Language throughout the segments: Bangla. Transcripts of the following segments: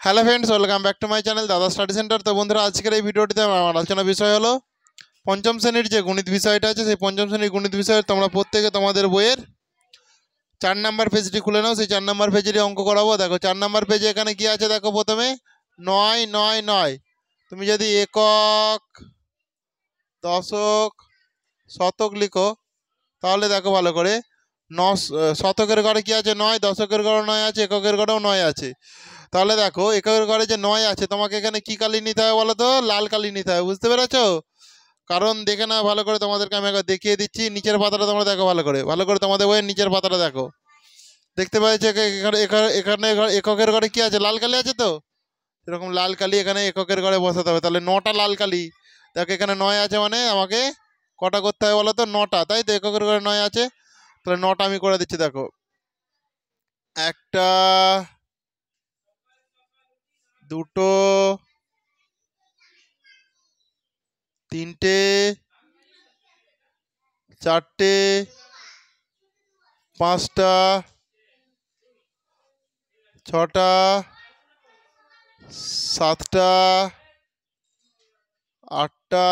Hello friends welcome back to my channel Dada study centre তো বন্ধুরা, আজকের এই ভিডিওটিতে আমার আলোচনা বিষয় হলো, পঞ্চম শ্রেণির যে গণিত বিষয়টা আছে, সেই পঞ্চম শ্রেণির গণিত বিষয়ে তোমরা প্রত্যেকে তোমাদের বইয়ের চার নাম্বার পেজটি খুলে নাও। সেই চার নাম্বার পেজেরই অঙ্ক করাবো। দেখো, চার নাম্বার পেজে এখানে কি আছে? দেখো প্রথমে, নয় নয় নয়। তুমি যদি একক, দশক, শতক লিখো, তাহলে দেখো ভালো করে ন শতকের ঘরে কি আছে? নয়, দশকের ঘরে নয় আছে, এককের ঘরেও নয় আছে। তাহলে দেখো এককের ঘরে যে নয় আছে, তোমাকে এখানে কি কালি নিতে হবে বলো তো? লাল কালি নিতে হবে, বুঝতে পেরেছ? কারণ দেখে না ভালো করে তোমাদেরকে আমি একবার দেখিয়ে দিচ্ছি, নিচের পাতাটা তোমরা দেখো ভালো করে ভালো করে তোমাদের বইয়ের নিচের পাতাটা দেখো। দেখতে পাচ্ছ এখানে এককের ঘরে কি আছে? লাল কালি আছে তো? এরকম লাল কালি এখানে এককের ঘরে বসাতে হবে, তাহলে নটা লাল কালি। দেখো এখানে নয় আছে মানে আমাকে কটা করতে হবে বলো তো? নটা, তাই তো? এককের ঘরে নয় আছে। তাহলে নটা আমি করে দিচ্ছি, দেখো। একটা দুটো, তিনটে, চারটে, পাঁচটা, ছটা, সাতটা, আটটা,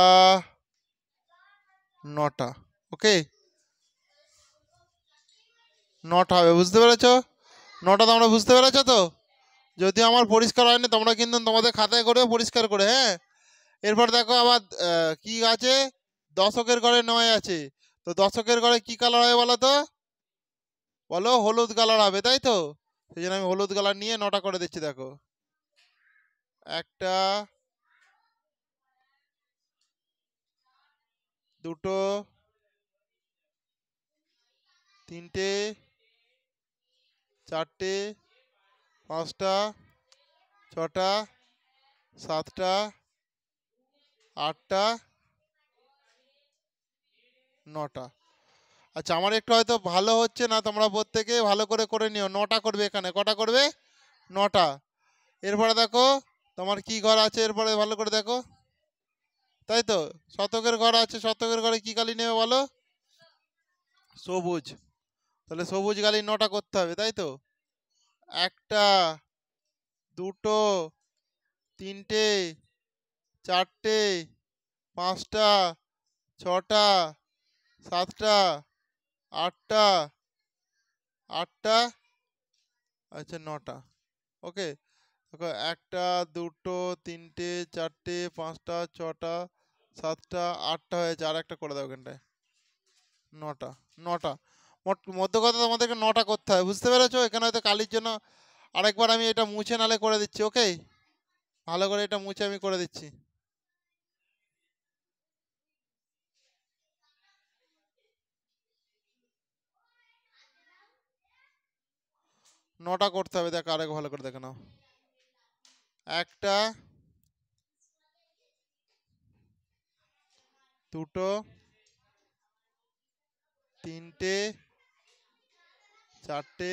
নটা। ওকে? নটা হবে, বুঝতে পেরেছ? নটা তোমরা বুঝতে পেরেছ তো? যদি আমার পরিষ্কার হয়নি, তোমরা কিন্তু তোমাদের খাতায় করে পরিষ্কার করে হ্যাঁ? এরপর দেখো আবার কি আছে? দশকের ঘরে নয় আছে। তো দশকের ঘরে কি কালার হবে বলো তো? বলো, হলুদ কালার হবে, তাই তো? সেই জন্য আমি হলুদ কালার নিয়ে নটা করে দিচ্ছি, দেখো। একটা, দুটো, তিনটে, চারটে পাঁচটা, ছটা, সাতটা, আটটা, নটা। আচ্ছা আমার একটু হয়তো ভালো হচ্ছে না, তোমরা প্রত্যেকে ভালো করে করে নিও। নটা করবে এখানে। কটা করবে? নটা। এরপরে দেখো, তোমার কি ঘর আছে? এরপরে ভালো করে দেখো। তাই তো? শতকের ঘর আছে। শতকের ঘরে কি কালি নেবে বলো? সবুজ। তাহলে সবুজ গালি নটা করতে হবে, তাই তো? একটা, দুটো, তিনটে, চারটে, পাঁচটা, ছটা, সাতটা, আটটা আটটা আচ্ছা নটা। ওকে একটা, দুটো, তিনটে, চারটে, পাঁচটা, ছটা, সাতটা, আটটা হয়েছে আর একটা করে দাও ওখানটায়। নটা নটা। মধ্য কথা তোমাদেরকে নটা করতে হবে বুঝতে পেরেছ? এখানে হয়তো কালির জন্য আরেকবার আমি এটা মুছে নালে করে দিচ্ছি ওকে ভালো করে এটা মুছে আমি করে দিচ্ছি। নটা করতে হবে, দেখো আরেক ভালো করে দেখে নাও। একটা, দুটো, তিনটে চারটে,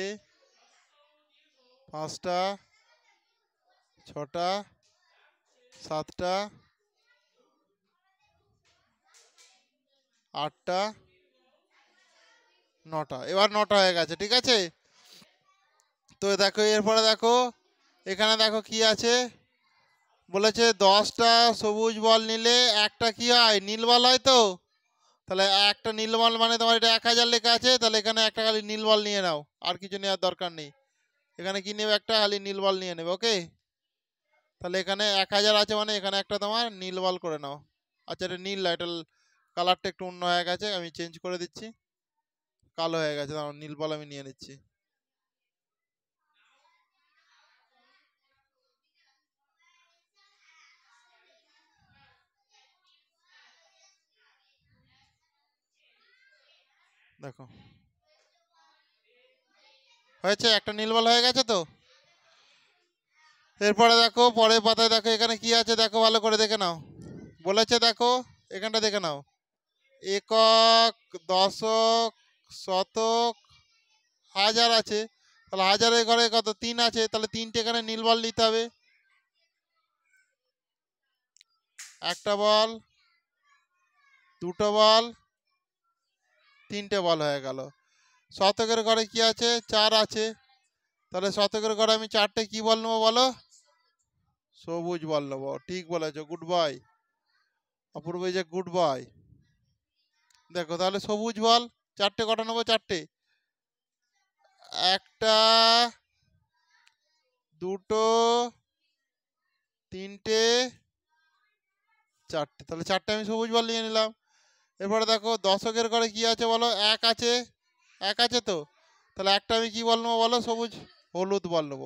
পাঁচটা, ছটা, সাতটা, আটটা, নটা। এবার নটা হয়ে গেছে, ঠিক আছে? তো দেখো, এরপরে দেখো, এখানে দেখো কি আছে? বলেছে দশটা সবুজ বল নিলে একটা কি হয়? নীল বল হয় তো? তাহলে একটা নীলমাল মানে তোমার এটা এক হাজার লেখা আছে, তাহলে এখানে একটা খালি নীল বল নিয়ে নাও, আর কিছু নেওয়ার দরকার নেই। এখানে কি নেবে একটা? খালি নীল বল নিয়ে নেবে ওকে তাহলে এখানে এক হাজার আছে মানে এখানে একটা তোমার নীল বল করে নাও। আচ্ছা এটা নীল এটা কালারটা একটু অন্য হয়ে গেছে, আমি চেঞ্জ করে দিচ্ছি। কালো হয়ে গেছে তোমার নীল বল আমি নিয়ে নিচ্ছি। দেখো। হয়েছে, একটা নীল বল হয়ে গেছে তো? এরপরে দেখো, পরের পাতায় দেখো, এখানে কি আছে? দেখো, ভালো করে দেখে নাও। বলেছে দেখো, এখানটা দেখে নাও। একক, দশক, শতক, হাজার আছে। তাহলে হাজারের ঘরে কত? তিন আছে। তাহলে তিনটে এখানে নীল বল নিতে হবে। একটা বল, দুটো বল তিনটে বল হয়ে গেল। শতকের ঘরে কি আছে? চার আছে। তাহলে শতকের ঘরে আমি চারটে কি বল নেব বলো? সবুজ বল নেব। ঠিক বলেছ গুড বাই অপূর্ব যে গুড বাই দেখো, তাহলে সবুজ বল, চারটে কটা নেব? চারটে। একটা, দুটো, তিনটে, চারটে। তাহলে চারটে আমি সবুজ বল নিয়ে নিলাম। এরপরে দেখো দশকের ঘরে কি আছে বলো? এক আছে। এক আছে তো? তাহলে একটা আমি কি বল নেব বলো? সবুজ, হলুদ বল নেব।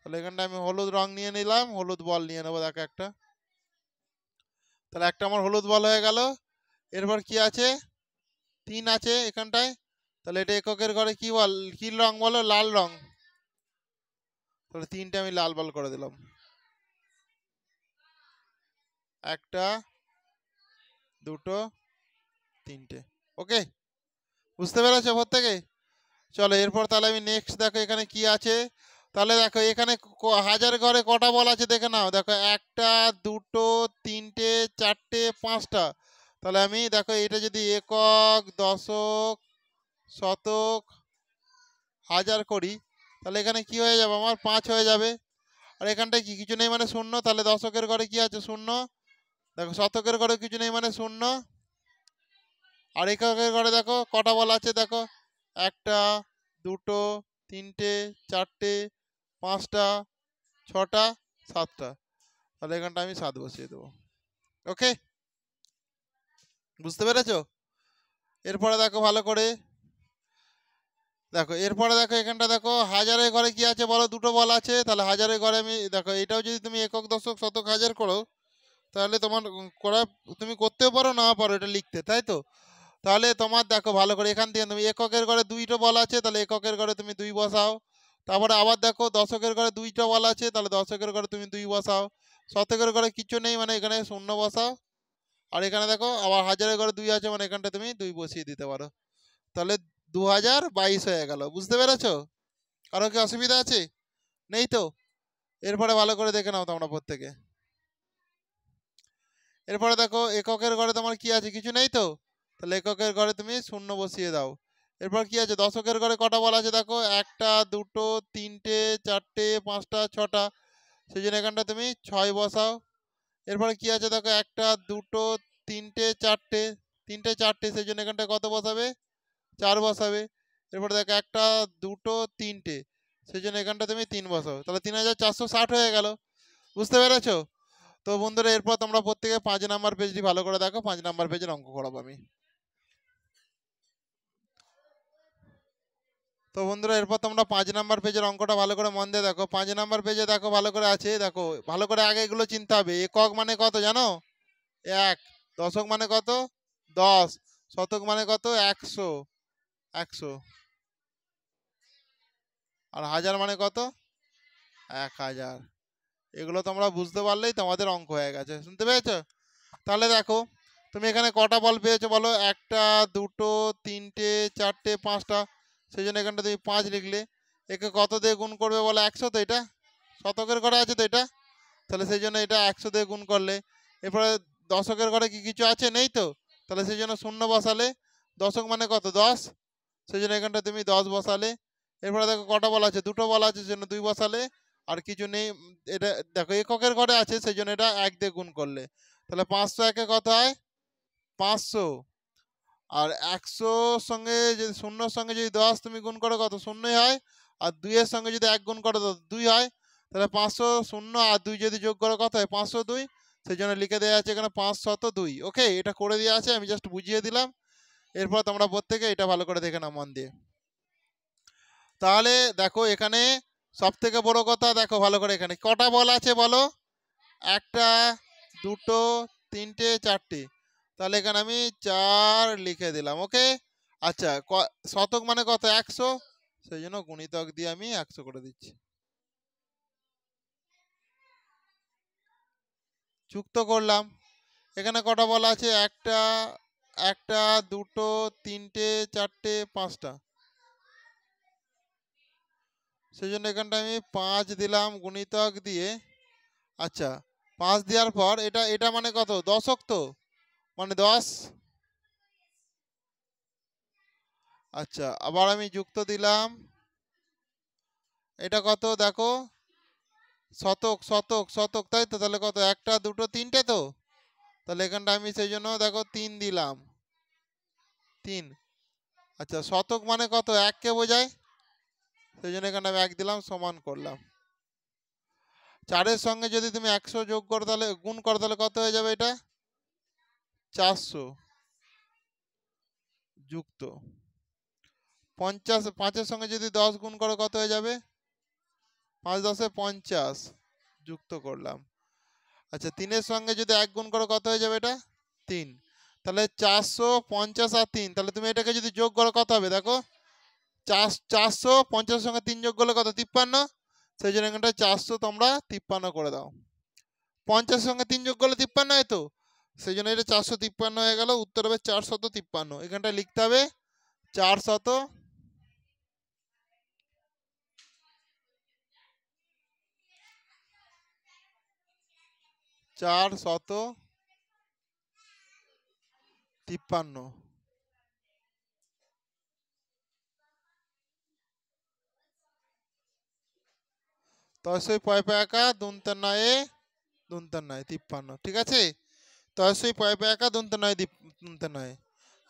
তাহলে এখানটা আমি হলুদ রং নিয়ে নিলাম, হলুদ বল নিয়ে নেব দেখো একটা। তাহলে একটা আমার হলুদ বল হয়ে গেল। এরপর কি আছে? তিন আছে এখানটায়। তাহলে এটা এককের ঘরে কি বল? কি রং বলো? লাল রং। তাহলে তিনটে আমি লাল বল করে দিলাম। একটা, দুটো তিনটে। ওকে বুঝতে পেরেছ প্রত্যেকে চলো, এরপর তাহলে আমি নেক্সট দেখো এখানে কি আছে। তাহলে দেখো, এখানে হাজার ঘরে কটা বল আছে দেখে নাও। দেখো, একটা, দুটো, তিনটে, চারটে, পাঁচটা। তাহলে আমি দেখো, এটা যদি একক, দশক, শতক, হাজার করি, তাহলে এখানে কি হয়ে যাবে? আমার পাঁচ হয়ে যাবে। আর এখানটায় কি, কিছু নেই মানে শূন্য? তাহলে দশকের ঘরে কি আছে? শূন্য? দেখো, শতকের ঘরে কিছু নেই মানে শূন্য। আর এককের ঘরে দেখো কটা বল আছে দেখো। একটা, দুটো, তিনটে, চারটে, পাঁচটা, ছটা, সাতটা। তাহলে এখানটা আমি সাত বসিয়ে দেবো। ওকে বুঝতে পেরেছ? এরপরে দেখো ভালো করে। দেখো, এরপরে দেখো এখানটা দেখো হাজারের ঘরে কি আছে বলো? দুটো বল আছে। তাহলে হাজারের ঘরে আমি, দেখো, এটাও যদি তুমি একক, দশক, শতক, হাজার করো, তাহলে তোমার, করা, তুমি করতেও পারো না পারো এটা লিখতে, তাই তো? তাহলে তোমার দেখো ভালো করে, এখান থেকে তুমি এককের ঘরে দুইটা বল আছে, তাহলে এককের ঘরে তুমি দুই বসাও। তারপরে আবার দেখো দশকের ঘরে দুইটা বল আছে, তাহলে দশকের ঘরে তুমি দুই বসাও। শতকের ঘরে কিছু নেই মানে এখানে শূন্য বসাও। আর এখানে দেখো আবার হাজারের ঘরে দুই আছে মানে এখানটা তুমি দুই বসিয়ে দিতে পারো। তাহলে দু হাজার বাইশ হয়ে গেল, বুঝতে পেরেছ? কারও কি অসুবিধা আছে? নেই তো? এরপরে ভালো করে দেখে নাও তোমরা প্রত্যেকে। এরপরে দেখো এককের ঘরে তোমার কি আছে, কিছু নেই তো? এককের ঘরে তুমি শূন্য বসিয়ে দাও। এরপর কি আছে? দশকের ঘরে কটা বলা আছে দেখো? একটা, দুটো, তিনটে, চারটে, পাঁচটা, ছটা। সেই জন্য এখানটা তুমি ছয় বসাও। এরপরে কি আছে দেখো? একটা, দুটো, তিনটে, চারটে। তিনটে, চারটে, সেই জন্য এখানটা কত বসাবে? চার বসাবে। এরপর দেখো, একটা, দুটো, তিনটে। সেই জন্য এখানটা তুমি তিন বসাও। তাহলে তিন হাজার চারশো ষাট হয়ে গেল। বুঝতে পেরেছ? তো বন্ধুরা, এরপর তোমরা প্রত্যেকে পাঁচ নাম্বার পেজটি ভালো করে দেখো। পাঁচ নাম্বার পেজের অঙ্ক করাবো আমি। তো বন্ধুরা, এরপর তোমরা পাঁচ নাম্বার পেজের অঙ্কটা ভালো করে মন দিয়ে দেখো। পাঁচ নাম্বার পেজে দেখো, ভালো করে আছে দেখো, ভালো করে আগে এগুলো চিনতে হবে। একক মানে কত জানো? এক। দশক মানে কত? দশ। শতক মানে কত? একশো। একশো। আর হাজার মানে কত? এক হাজার। এগুলো তোমরা বুঝতে পারলেই তোমাদের অঙ্ক হয়ে গেছে। শুনতে পেয়েছ? তাহলে দেখো, তুমি এখানে কটা বল পেয়েছ বলো? একটা, দুটো, তিনটে, চারটে, পাঁচটা। সেই জন্য এখানটা তুমি পাঁচ লিখলে। একে কত দিয়ে গুণ করবে বলে? একশো তো এটা? শতকের ঘরে আছে তো এটা? তাহলে সেই জন্য এটা একশো দিয়ে গুণ করলে। এরপরে দশকের ঘরে কি কিছু আছে? নেই তো? তাহলে সেই জন্য শূন্য বসালে দশক মানে কত? দশ? সেই জন্য এখানটা তুমি দশ বসালে। এরপরে দেখো কটা বল আছে? দুটো বল আছে সেই জন্য দুই বসালে। আর কিছু নেই, এটা দেখো এককের ঘরে আছে সেই জন্য এটা এক দিয়ে গুণ করলে। তাহলে পাঁচশো একে কত হয়? পাঁচশো। আর একশোর সঙ্গে যদি শূন্যর সঙ্গে যদি দশ তুমি গুণ করো, কত? শূন্যই হয়। আর দুইয়ের সঙ্গে যদি এক গুণ করো দুই হয়। তাহলে পাঁচশো শূন্য আর দুই যদি যোগ করো, কত হয়? পাঁচশো দুই। সেই জন্য লিখে দেওয়া আছে এখানে পাঁচশত দুই। ওকে, এটা করে দেওয়া আছে, আমি জাস্ট বুঝিয়ে দিলাম। এরপর তোমরা প্রত্যেকে এটা ভালো করে দেখে নাও মন দিয়ে। তাহলে দেখো এখানে সব থেকে বড় কথা, দেখো ভালো করে এখানে। কটা বল আছে বলো? একটা, দুটো, তিনটে, চারটে। তাহলে এখানে আমি চার লিখে দিলাম ওকে আচ্ছা শতক মানে কত? একশো? সেই জন্য গুণিতক দিয়ে আমি একশো করে দিচ্ছি। যুক্ত করলাম। এখানে কটা বলা আছে? একটা একটা, দুটো, তিনটে, চারটে, পাঁচটা। সেই জন্য এখানটা আমি পাঁচ দিলাম গুণিতক দিয়ে। আচ্ছা পাঁচ দেওয়ার পর এটা এটা মানে কত? দশক তো? মানে দশ আচ্ছা আবার আমি যুক্ত দিলাম। এটা কত? দেখো। শতক শতক শতক, তাই তো? তাহলে কত? একটা, দুটো, তিনটে তো? তাহলে এখানটা আমি সেই জন্য, দেখো, তিন দিলাম। তিন। আচ্ছা শতক মানে কত? এককে বোঝায়? সেই জন্য এখানে আমি এক দিলাম, সমান করলাম। চারের সঙ্গে যদি তুমি একশো যোগ করো তাহলে, গুণ করো, তাহলে কত হয়ে যাবে এটা? চারশো যুক্ত। পঞ্চাশ, পাঁচের সঙ্গে যদি দশ গুণ করো, কত হয়ে যাবে? পাঁচ দশে পঞ্চাশ যুক্ত করলাম। আচ্ছা তিনের সঙ্গে যদি এক গুণ করো, কত হয়ে যাবে এটা? তিন। তাহলে চারশো, পঞ্চাশ আর তিন। তাহলে তুমি এটাকে যদি যোগ করো, কত হবে? দেখো, চার, চারশো, পঞ্চাশের সঙ্গে তিন যোগ করলে কত? তিপ্পান্ন। সেই জন্য এখানটা চারশো তোমরা তিপ্পান্ন করে দাও। পঞ্চাশের সঙ্গে তিন যোগ করলে তিপ্পান্ন হয় তো? সেই জন্য এটা চারশো তিপ্পান্ন হয়ে গেল, উত্তর হবে চারশত তিপ্পান্ন। এখানটা লিখতে হবে চার শত চার শত তিপ্পান্ন। তয়সই পয় পয়াকা দুনতার নয়ে দুনতার নয়, তিপ্পান্ন। ঠিক আছে? তয়সই পয় পয়াকা দুনতার নয় দুনতার নয়।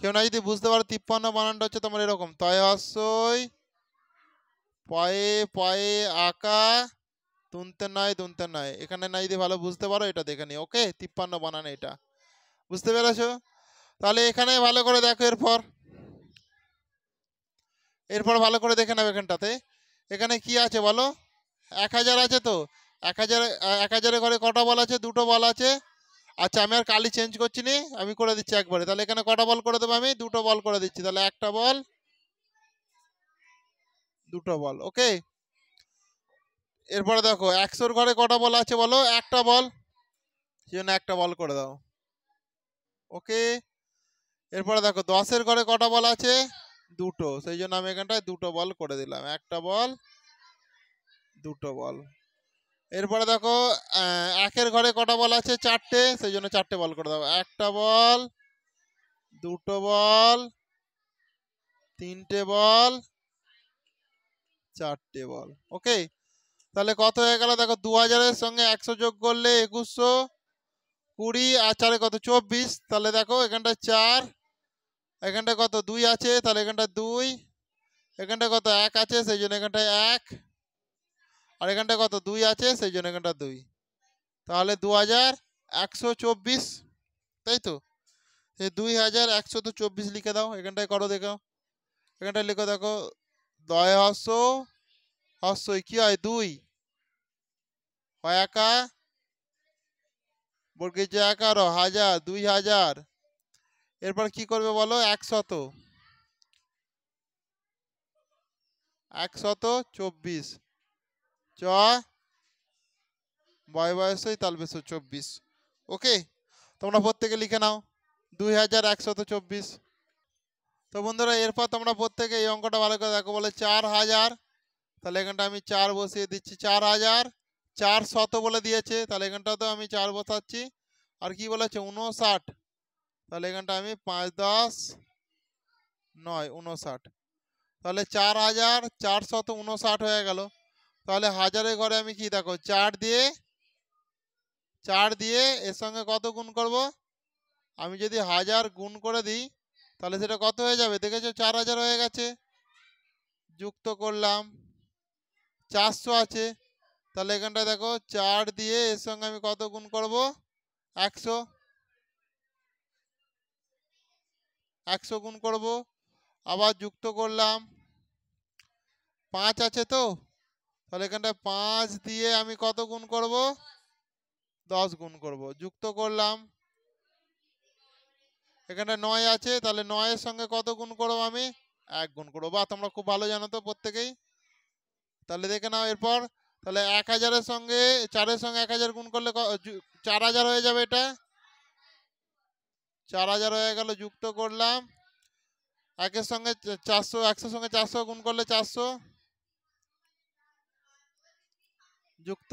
কেউ না যদি বুঝতে পারো তিপ্পান্ন বানানটা হচ্ছে তোমার এরকম। তয় হস্যই পয়ে পয়ে, আঁকা, দুনতে নয় দুনতে নয়। এখানে না যদি ভালো বুঝতে পারো, এটা দেখে নিও, ওকে? তিপ্পান্ন বানান এটা। বুঝতে পেরেছ? তাহলে এখানে ভালো করে দেখো এরপর। এরপর ভালো করে দেখে নেবে এখানটাতে। এখানে কি আছে বলো? এক হাজার আছে তো? এক হাজার, এক হাজারের ঘরে কটা বল আছে? দুটো বল আছে। আচ্ছা আমি আর কালি চেঞ্জ করছি নি, আমি করে দিচ্ছি একবারে। তাহলে এখানে কটা বল করে দেবো আমি? দুটো বল করে দিচ্ছি। তাহলে একটা বল দুটো বল ওকে এরপরে দেখো, একশোর ঘরে কটা বল আছে বলো? একটা বল সেই জন্য একটা বল করে দাও। ওকে এরপরে দেখো, দশের ঘরে কটা বল আছে? দুটো। সেই জন্য আমি এখানটায় দুটো বল করে দিলাম। একটা বল দুটো বল এরপরে দেখো একের ঘরে কটা বল আছে? চারটে, সেই জন্য চারটে বল করে দাও। একটা বল, দুটো বল, তিনটে বল, চারটে বল। ওকে? তাহলে কত হয়ে গেল? দেখো দু হাজারের সঙ্গে একশো যোগ করলে একুশশো কুড়ি, আর চারে কত? চব্বিশ। তাহলে দেখো, এখানটা চার, এখানটা কত? দুই আছে। তাহলে এখানটা দুই, এখানটা কত? এক আছে, সেই জন্য এখানটায় এক। আর এখানটা কত? দুই আছে, সেই জন্য এখানটা দুই। তাহলে দু হাজার একশো চব্বিশ, তাই তো? এই দুই হাজার একশো তো চব্বিশ লিখে দাও, এখানটায় করো দেখো। এখানটায় লিখো দেখো, দয় হস্য হস্যই কি হয়? দুই। হয় একা। বর্গের যে একারো হাজার, দুই হাজার। এরপর কি করবে বলো? একশত। একশত চব্বিশ। চ। বয় বয়সই তালবেশো চব্বিশ। ওকে? তোমরা প্রত্যেকে লিখে নাও। দুই হাজার একশত চব্বিশ। তো বন্ধুরা, এরপর তোমরা প্রত্যেকে এই অঙ্কটা ভালো করে দেখো। বলে চার হাজার। তাহলে এখানটা আমি চার বসিয়ে দিচ্ছি। চার হাজার। চার শত বলে দিয়েছে। তাহলে এখানটাতেও আমি চার বসাচ্ছি। আর কি বলেছে? উনষাট তাহলে এখানটা আমি পাঁচ দশ নয় উনষাট তাহলে চার হাজার চারশত উনষাট হয়ে গেল। তাহলে হাজারের ঘরে আমি কি দেখো, চার দিয়ে চার দিয়ে এর সঙ্গে কত গুণ করব? আমি যদি হাজার গুণ করে দিই, তাহলে সেটা কত হয়ে যাবে? দেখেছ, চার হাজার হয়ে গেছে। যুক্ত করলাম। চারশো আছে। তাহলে এখানটায় দেখো, চার দিয়ে এর সঙ্গে আমি কত গুণ করব? একশো। একশো গুণ করব। আবার যুক্ত করলাম। পাঁচ আছে তো? তাহলে এখানটায় পাঁচ দিয়ে আমি কত গুণ করব? দশ গুণ করব। যুক্ত করলাম। এখানে নয় আছে, তাহলে নয়ের সঙ্গে কত গুণ করব আমি? এক গুণ করব। বা তোমরা খুব ভালো জানো তো প্রত্যেকেই। তাহলে দেখে নাও এরপর। তাহলে এক হাজারের সঙ্গে, চারের সঙ্গে এক হাজার গুণ করলে চার হাজার হয়ে যাবে এটা। চার হাজার হয়ে গেল, যুক্ত করলাম। একের সঙ্গে চারশো, একশোর সঙ্গে চারশো গুণ করলে চারশো। যুক্ত।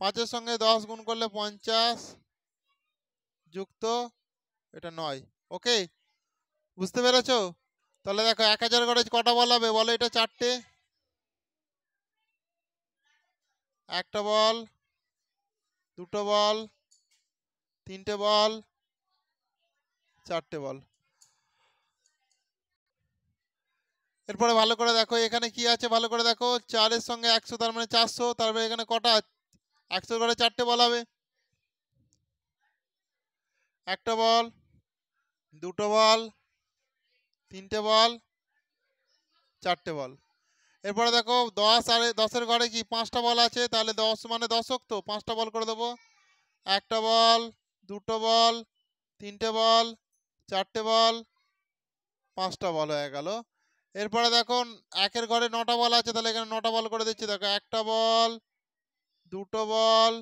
পাঁচের সঙ্গে দশ গুণ করলে পঞ্চাশ যুক্ত, এটা নয়। ওকে বুঝতে পেরেছ? তাহলে দেখো, এক হাজার করে কটা বল হবে? বলো এটা চারটে। একটা বল, দুটো বল, তিনটে বল, চারটে বল। এরপরে ভালো করে দেখো, এখানে কি আছে? ভালো করে দেখো, চারের সঙ্গে একশো, তার মানে চারশো তারপরে এখানে কটা? একশো করে চারটে বল হবে। একটা বল, দুটো বল, তিনটে বল, চারটে বল। এরপরে দেখো, দশ আর দশের ঘরে কি পাঁচটা বল আছে? তাহলে দশ মানে দশক তো, পাঁচটা বল করে দেবো। একটা বল, দুটো বল, তিনটে বল, চারটে বল, পাঁচটা বল হয়ে গেল। এরপরে দেখো একের ঘরে নটা বল আছে, তাহলে এখানে নটা বল করে দিচ্ছি। দেখো, একটা বল, দুটো বল,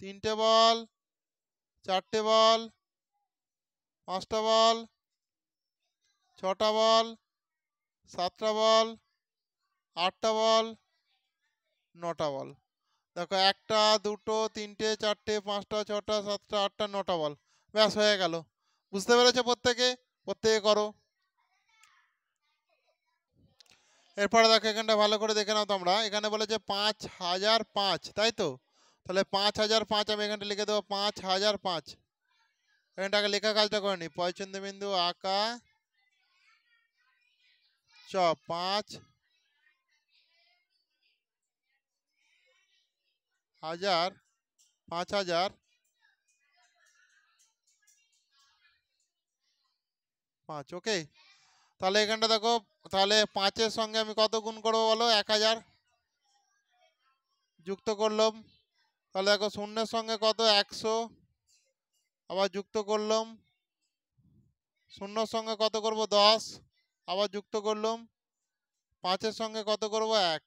তিনটে বল, চারটে বল, পাঁচটা বল, ছটা বল, সাতটা বল, আটটা বল, নটা বল। দেখো, একটা, দুটো, তিনটে, চারটে, পাঁচটা, ছটা, সাতটা, আটটা, নটা বল। ব্যাস, হয়ে গেল। বুঝতে পেরেছ প্রত্যেকে? প্রত্যেকে করো। এরপরে দেখো এখানটা ভালো করে দেখে নাও তোমরা। এখানে বলে যে পাঁচ হাজার পাঁচ, তাই তো? তাহলে পাঁচ হাজার পাঁচ আমি এখানটা লিখে দেবো, পাঁচ হাজার পাঁচ। এখানটাকে লেখা কাজটা করে নি। বিন্দু আঁকা, চ, পাঁচ হাজার পাঁচ হাজার পাঁচ, ওকে? তাহলে এখানটা দেখো, তাহলে পাঁচের সঙ্গে আমি কত গুণ করব বলো? এক হাজার। যুক্ত করলাম। তাহলে দেখো, শূন্যের সঙ্গে কত? একশো। আবার যুক্ত করলাম। শূন্যর সঙ্গে কত করব? দশ। আবার যুক্ত করলাম। পাঁচের সঙ্গে কত করব? এক।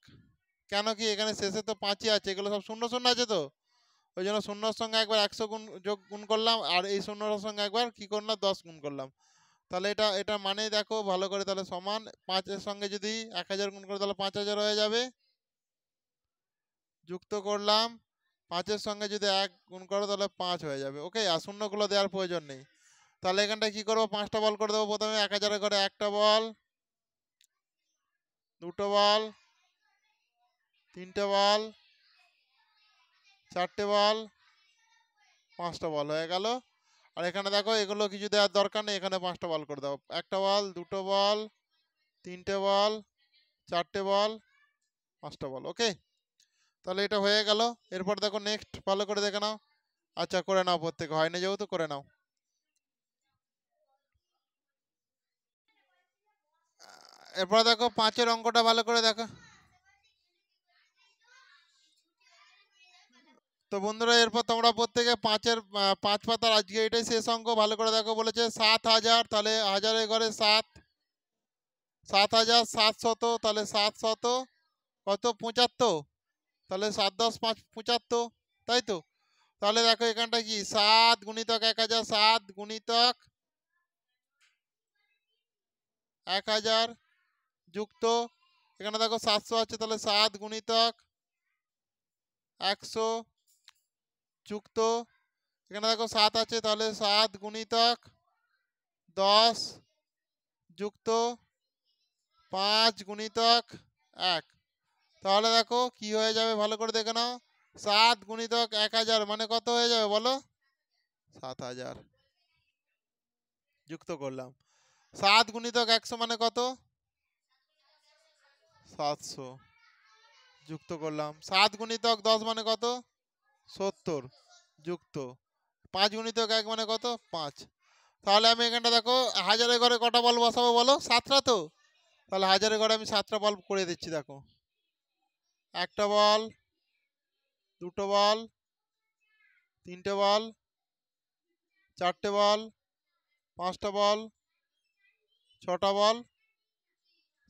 কেন কি? এখানে শেষে তো পাঁচই আছে। এগুলো সব শূন্য শূন্য আছে তো? ওই জন্য শূন্যর সঙ্গে একবার একশো গুণ যোগ, গুণ করলাম। আর এই শূন্যর সঙ্গে একবার কি করলাম? দশ গুণ করলাম। তাহলে এটা এটা মানে দেখো ভালো করে তাহলে সমান। পাঁচের সঙ্গে যদি এক হাজার গুণ করে তাহলে পাঁচ হাজার হয়ে যাবে। যুক্ত করলাম। পাঁচের সঙ্গে যদি এক গুণ করো তাহলে পাঁচ হয়ে যাবে। ওকে আর শূন্যগুলো দেওয়ার প্রয়োজন নেই। তাহলে এখানটায় কি করব? পাঁচটা বল করে দেবো প্রথমে। এক হাজারের করে একটা বল, দুটো বল, তিনটে বল, চারটে বল, পাঁচটা বল হয়ে গেল। আর এখানে দেখো, এগুলো কিছু দেওয়ার দরকার নেই, এখানে পাঁচটা বল করে দাও। একটা বল দুটো বল তিনটে বল চারটে বল পাঁচটা বল ওকে তাহলে এটা হয়ে গেল। এরপর দেখো নেক্সট ভালো করে দেখে নাও। আচ্ছা করে নাও প্রত্যেকে হয় না যেহেতু, করে নাও। এরপর দেখো পাঁচের অঙ্কটা ভালো করে দেখো। তো বন্ধুরা, এরপর তোমরা প্রত্যেকে পাঁচের পাঁচ পাতার আজকে এটাই শেষ অঙ্ক। ভালো করে দেখো বলেছে, সাত হাজার, তাহলে হাজারের ঘরে সাত। সাত হাজার সাতশত তাহলে সাত শত। কত? পঁচাত্তর। তাহলে সাত দশ পাঁচ, পঁচাত্তর। তাই তো? তাহলে দেখো এখানটা কি? সাত গুণিতক এক হাজার, সাত গুণিতক এক হাজার যুক্ত। এখানে দেখো সাতশো আছে, তাহলে সাত গুণিতক একশো যুক্ত। এখানে দেখো সাত আছে, তাহলে সাত গুণিতক দশ যুক্ত পাঁচ গুণিতক এক। তাহলে দেখো কি হয়ে যাবে, ভালো করে দেখে নাও। সাত গুণিতক এক হাজার মানে কত হয়ে যাবে বলো? সাত হাজার। যুক্ত করলাম। সাত গুণিতক একশো মানে কত? সাতশো। যুক্ত করলাম। সাত গুণিতক দশ মানে কত? সত্তর যুক্ত। পাঁচ গুণিতক এক মানে কত? পাঁচ। তাহলে আমি এখানটা দেখো হাজারের ঘরে কটা বল বসাবো বলো? সাতটা তো? তাহলে হাজারের ঘরে আমি সাতটা বল করে দিচ্ছি, দেখো। একটা বল, দুটো বল, তিনটে বল, চারটে বল, পাঁচটা বল, ছটা বল,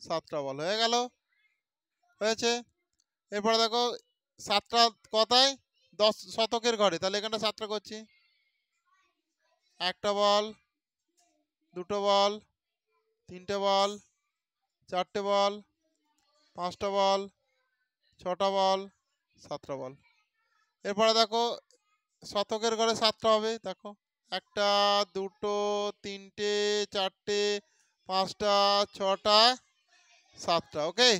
সাতটা বল। হয়ে গেল? হয়েছে? এরপরে দেখো, সাতটা কথায় দশ শতকের ঘরে, তাহলে এখানে সাতটা করছি। একটা বল, দুটো বল, তিনটে বল, চারটে বল, পাঁচটা বল, ছটা বল, সাতটা বল। এরপরে দেখো, শতকের ঘরে সাতটা হবে, দেখো। একটা, দুটো, তিনটে, চারটে, পাঁচটা, ছটা, সাতটা ওকে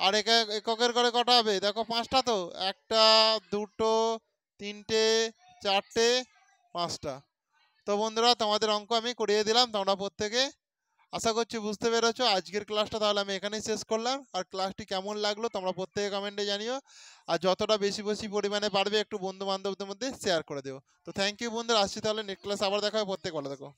আর একক এককের করে কটা হবে? দেখো পাঁচটা তো। একটা, দুটো, তিনটে, চারটে, পাঁচটা। তো বন্ধুরা, তোমাদের অঙ্ক আমি করিয়ে দিলাম তোমরা প্রত্যেকে। আশা করছি বুঝতে পেরেছ। আজকের ক্লাসটা তাহলে আমি এখানেই শেষ করলাম। আর ক্লাসটি কেমন লাগল তোমরা প্রত্যেকে কমেন্টে জানিও। আর যতটা বেশি বেশি পরিমাণে পারবে একটু বন্ধু বান্ধবদের মধ্যে শেয়ার করে দিও। তো থ্যাংক ইউ বন্ধুরা। আসছি তাহলে নেক্সট ক্লাস আবার দেখা হবে। প্রত্যেক ভালো দেখো